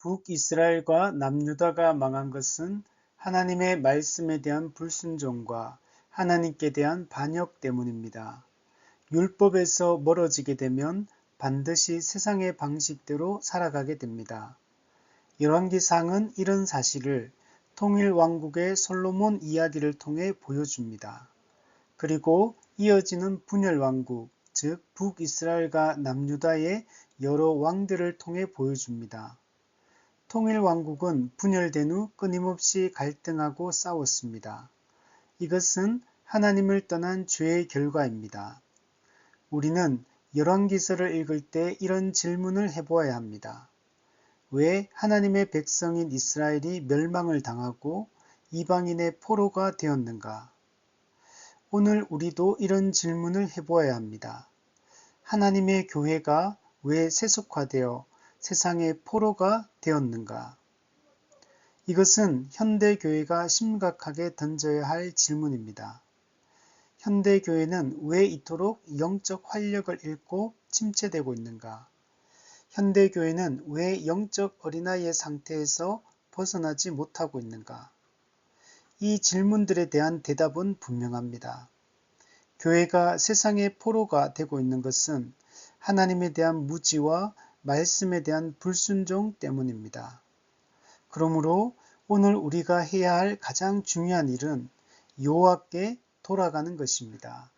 북이스라엘과 남유다가 망한 것은 하나님의 말씀에 대한 불순종과 하나님께 대한 반역 때문입니다. 율법에서 멀어지게 되면 반드시 세상의 방식대로 살아가게 됩니다. 열왕기상은 이런 사실을 통일 왕국의 솔로몬 이야기를 통해 보여줍니다. 그리고 이어지는 분열 왕국, 즉 북이스라엘과 남유다의 여러 왕들을 통해 보여줍니다. 통일왕국은 분열된 후 끊임없이 갈등하고 싸웠습니다. 이것은 하나님을 떠난 죄의 결과입니다. 우리는 열왕기서를 읽을 때 이런 질문을 해보아야 합니다. 왜 하나님의 백성인 이스라엘이 멸망을 당하고 이방인의 포로가 되었는가? 오늘 우리도 이런 질문을 해보아야 합니다. 하나님의 교회가 왜 세속화되어 세상의 포로가 되었는가? 이것은 현대교회가 심각하게 던져야 할 질문입니다. 현대교회는 왜 이토록 영적 활력을 잃고 침체되고 있는가? 현대교회는 왜 영적 어린아이의 상태에서 벗어나지 못하고 있는가? 이 질문들에 대한 대답은 분명합니다. 교회가 세상의 포로가 되고 있는 것은 하나님에 대한 무지와 말씀에 대한 불순종 때문입니다. 그러므로 오늘 우리가 해야 할 가장 중요한 일은 여호와께 돌아가는 것입니다.